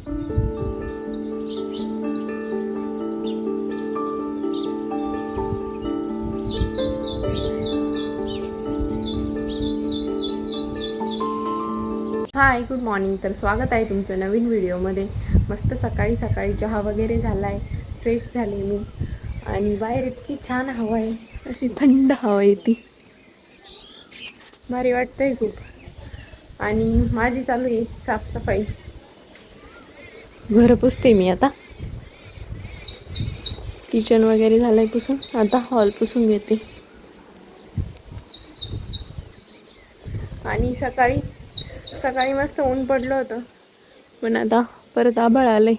Hi good morning तर स्वागत आहे तुमचं नवीन व्हिडिओमध्ये. मस्त सकाळी सकाळी चहा वगैरे झाला आहे फ्रेश झाले मी. आणि बाहेर इतकी छान हवा आहे. अशी थंड हवा येते. भारी वाटतंय खूप. आणि माझी चालू आहे साफसफाई. घर पुसते मी आता. किचन वगैरे झालंय पुसून. आता हॉल पुसून घेते. आणि सकाळी सकाळी मस्त ऊन पडलं होतं. पण आता परत आभाळ आलंय.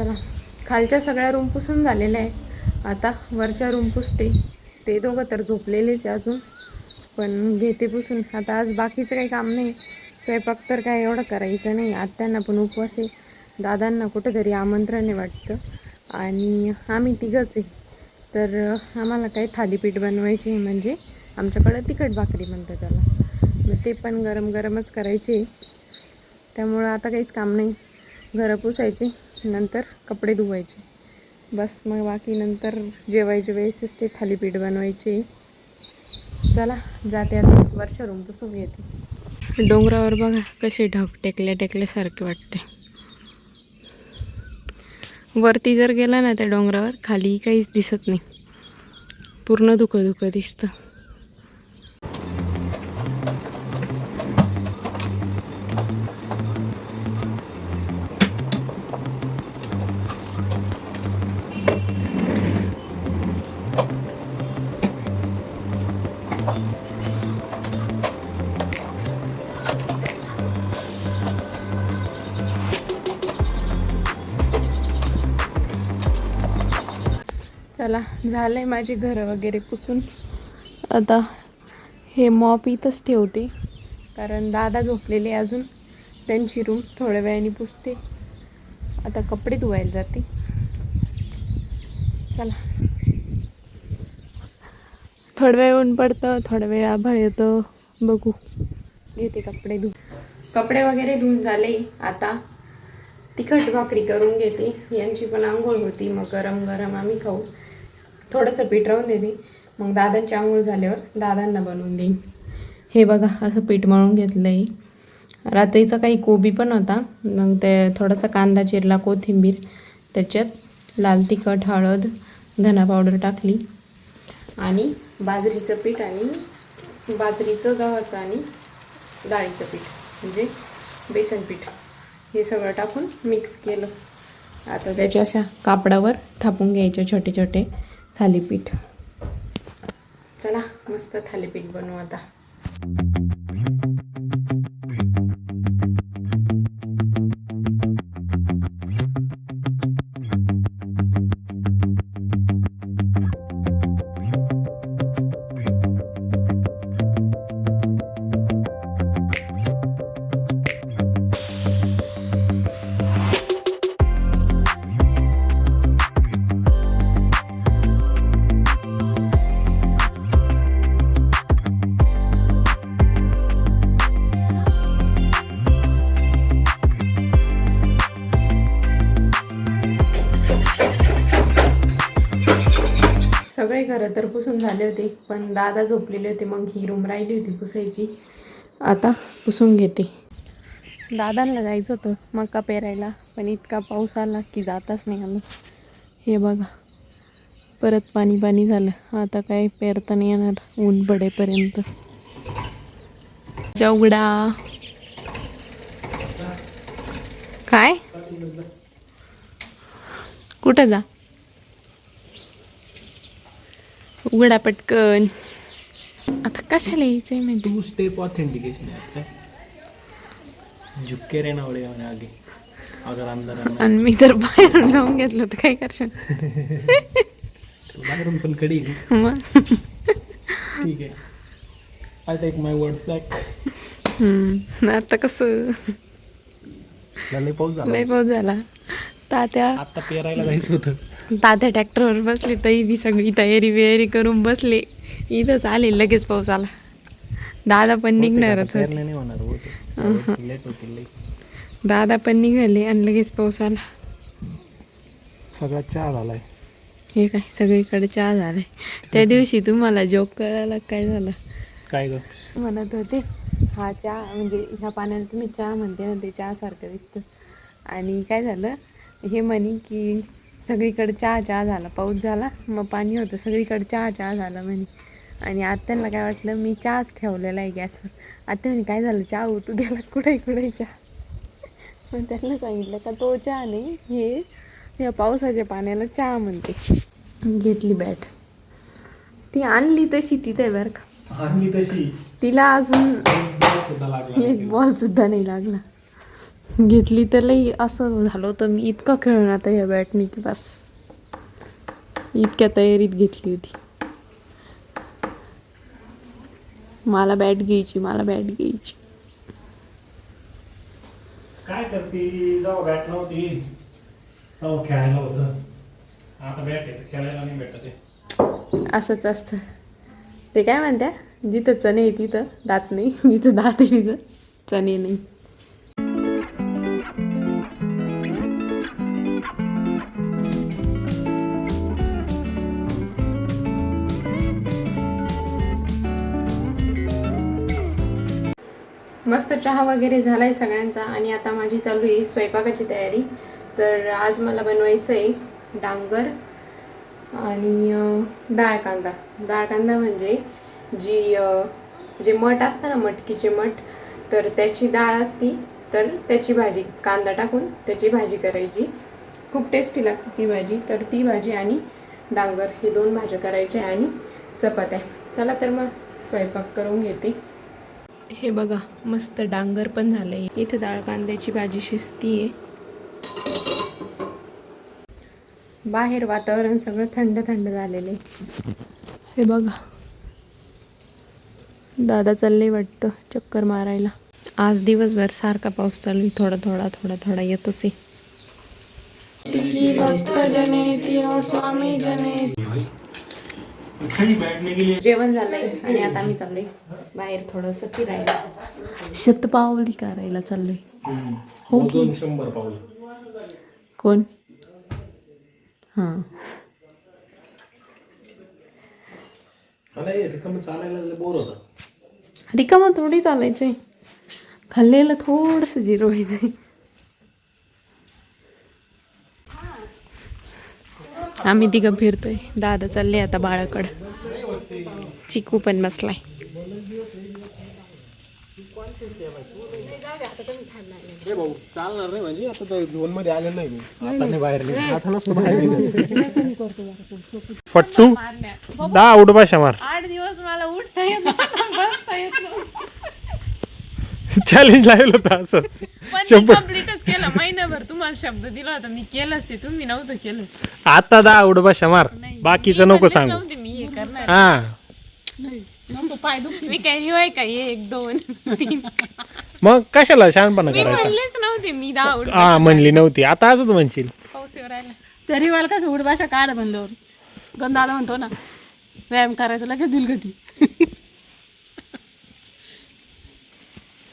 चला. खालच्या सगळ्या रूम पुसून झालेल्या आहे आता वरच्या रूम पुसते ते दोघं तर झोपलेलेच आहे अजून. पण घेते पुसून. आता आज बाकीचं काही काम नाही. स्वयंपाक तर काय एवढं करायचं नाही. आत्यांना पण उपवास आहे. दादांना कुठंतरी आमंत्रण आहे वाटतं. आणि आम्ही तिघंच आहे. तर आम्हाला काही थालीपीठ बनवायचे म्हणजे आमच्याकडं तिखट भाकरी म्हणतात त्याला. मग ते पण गरम गरमच करायचे. त्यामुळं आता काहीच काम नाही. घरं पुसायचे. नंतर कपडे धुवायचे. बस मग बाकी नंतर जेवायच्या वेळेसच ते थालीपीठ बनवायचे. चला जाते आता. वरच्या रूम पुसून येते. डोंगरावर बघा कसे ढग टेकल्या टेकल्यासारखे वाटते. वरती जर गेला ना त्या डोंगरावर खाली काहीच दिसत नाही. पूर्ण धुकं धुकं दिसतं. चला झालंय माझी घरं वगैरे पुसून. आता हे मॉप इथंच ठेवते. कारण दादा झोपलेले अजून. त्यांची रूम थोड्या वेळाने पुसते. आता कपडे धुवायला जाते. चला. थोड्या वेळ ऊन पडतं थोडा वेळ आभाळ येतं. बघू. घेते कपडे धु कपडे वगैरे धुवून झाले. आता तिखट भाकरी करून घेते. यांची पण आंघोळ होती. मग गरम गरम आम्ही खाऊ. थोडंसं पीठ राहून देते मग दादांची आंघोळ झाल्यावर दादांना बनवून देईन. हे बघा असं पीठ मळून घेतलं आहे रात्रीचा काही कोबी पण होता. मग ते थोडासा कांदा चिरला कोथिंबीर त्याच्यात लाल तिखट हळद धना पावडर टाकली. आणि बाजरीचं पीठ आणि बाजरीचं गव्हाचं आणि डाळीचं पीठ म्हणजे बेसन पीठ हे सगळं टाकून मिक्स केलं. आता त्याच्या अशा कापडावर थापून घ्यायचे छोटे छोटे थालीपीठ. चला मस्त थालीपीठ बनवू आता. सगळे घरं तर पुसून झाले होते पण दादा झोपलेले होते मग ही रूम राहिली होती पुसायची. आता पुसून घेते. दादांना जायचं होतं मका पेरायला पण इतका पाऊस आला की जाताच नाही आम्ही. हे बघा परत पाणी पाणी झालं. आता काय पेरता नाही येणार ऊन पडेपर्यंत. चौगडा काय? कुठं जा? उघडा पटकन आता कशाला यायचंय म्हणजे? टू स्टेप ऑथेंटिकेशन है झुक रहना पड़ेगा आगे अगर अंदर आना आणि मी जर बाहेरून लावून घेतलं तर काय करशील? बाहेरून पण कडी आहे. मग? ठीक आहे. I take my words back hmm, आता कसं? लय पाऊस झाला. लय पाऊस झाला. तात्या आता पेरायला जायचं होतं. तात्या ट्रॅक्टरवर बसले तरी बी सगळी तयारी बियारी करून बसले. इथंच आले लगेच पाऊस आला दादा पण निघणारच दादा पण निघाले आणि लगेच पाऊस आला सगळा चहा झालाय. हे काय सगळीकडे चहा झालाय. त्या दिवशी तुम्हाला जोक कळायला काय झालं? काय ग? म्हणत होते हा चहा म्हणजे ह्या पाण्याला तुम्ही चहा म्हणते ना ते चहासारखं दिसतं. आणि काय झालं हे म्हणे की सगळीकडे चहा चहा झाला. पाऊस झाला मग पाणी होतं. सगळीकडे चहा चहा झाला म्हणे. आणि आत्यांना काय वाटलं मी चहाच ठेवलेला आहे गॅसवर. आत्या म्हणे काय झालं? चहा होतो त्याला कुठे कुठे चहा? मग त्यांना सांगितलं का तो चहा नाही हे या पावसाच्या पाण्याला चहा म्हणते. घेतली बॅट. ती आणली तशी तिथे बरं का. आणली तशी. तिला अजून एक बॉल सुद्धा नाही लागला. घेतली तर लई असं झालं होतं. मी इतकं खेळून आता या बॅटने की बस. इतक्या तयारीत घेतली होती. मला बॅट घ्यायची मला बॅट घ्यायची. काय करते? जेव्हा बॅट नव्हती तेव्हा खेळायला होतं. आता बॅट आहे खेळायला नाही भेटत आहे. असंच असतं. ते काय म्हणत्या? जिथं चणे आहे तिथं दात नाही जिथं दात आहे तिथं चणे नाही. मस्त चहा वगैरे झाला आहे सगळ्यांचा आणि आता माझी चालू आहे स्वयंपाकाची तयारी. तर आज मला बनवायचं आहे डांगर आणि डाळ कांदा. डाळ कांदा म्हणजे जी जे मठ असतं ना मटकीचे मठ तर त्याची डाळ असती तर त्याची भाजी कांदा टाकून त्याची भाजी करायची. खूप टेस्टी लागते ती भाजी. तर ती भाजी आणि डांगर हे दोन भाज्या करायच्या आणि चपात्या. चला तर मग स्वयंपाक करून घेते. हे बघा मस्त डांगर पण झालंय. इथे डाळ कांद्याची भाजी शिजती आहे बाहेर वातावरण सगळं थंड थंड झालेले हे बघा. दादा चालले वाटतं चक्कर मारायला. आज दिवसभर सारखा पाऊस चालू आहे. थोडा थोडा थोडा थोडा येतोच आहे. स्वामी जनेती बॅट नाही गेली जेवण झालंय आणि आता आम्ही चाललोय बाहेर थोडंसं फिरायला. शतपावली करायला चाललोय. हो की? कोण? हां. रिकामं थोडी चालायचंय. खाल्लेलं थोडंसं जिरवायचंय आम्ही तिघं फिरतोय. दादा चालले आता बाळाकडं. चिकू पण बसलाय. म्हणजे आता तो झोनमध्ये आले नाही मी. आता नाही बाहेर निघत. आता नसतो बाहेर फट्टू दहा उठ भाषा मार. आठ दिवस मला उठता येत बसता येत चॅलेंज लावलं होतं पण शंभर. कम्प्लीटच केलं. महिनाभर तुम्हाला शब्द दिला होता मी केलंच ते तुम्ही नव्हतं केलं. आता दहा उठ भाषा मार. बाकीचं नको म्हणलेच सांगू. नव्हते मी हे करणार. हा. मी काय लिवाय का? एक दोन तीन. मग कशाला शहाणपणा मी करायचा? म्हणलेच नव्हते मी उठ हा म्हणली नव्हती. आता आजच म्हणशील. पाऊस येऊ राहिला तरी मला कसं उड भाषा काढ म्हणल्यावर गंधाला म्हणतो ना व्यायाम करायचा लगेच दिलगती.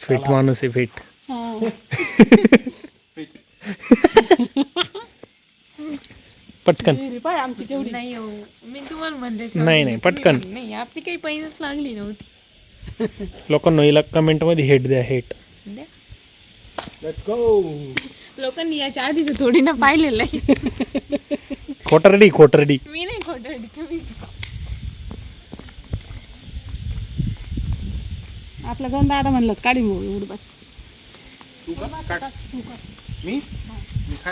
फिट माणूस आहे फिट. पटकन. पाय आमची केवढी? नाही हो मी तुम्हाला म्हणले नाही नाही पटकन. नाही आपली काही पैसेच लागली नव्हती. लोकांना हिला कमेंटमध्ये हेट द्या हेट द्या. लेट्स गो लोकांनी याच्या आधीच थोडी ना पाहिलेलं आहे. खोटरडी खोटरडी. मी नाही खोटं तुम्ही. आपला गंधा आता म्हणलं काढी उड भाषा मी?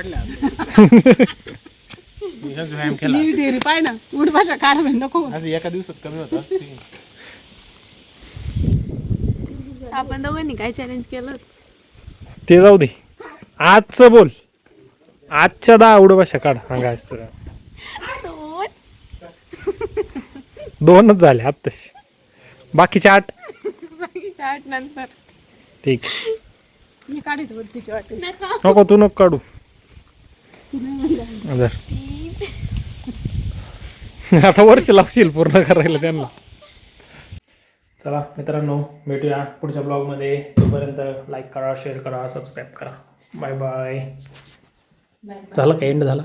व्यायाम केला. मी पाय ना. उड भाषा काढ म्हण नको. आज एका दिवसात कमी होता आपण दोघांनी काय चॅलेंज केलं? ते जाऊ दे. आजचं बोल. आजच्या दहा उड भाषा काढ. सांगा आजचं. दोनच झाले आत्ताशी. बाकीचे आठ? चाट नंतर. ठीक. मी काढित होती तिची वाटी नका तू नको काढू. आता वर्ष लागशील पूर्ण करायला त्यांना. चला मित्रांनो भेटूया पुढच्या ब्लॉगमध्ये. तोपर्यंत लाईक करा शेअर करा सबस्क्राईब करा. बाय बाय झालं का? एंड झाला?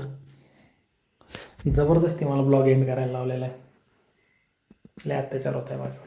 जबरदस्ती मला ब्लॉग एंड करायला लावलेला आहे. लय अत्याचार होत आहे माझ्यावर.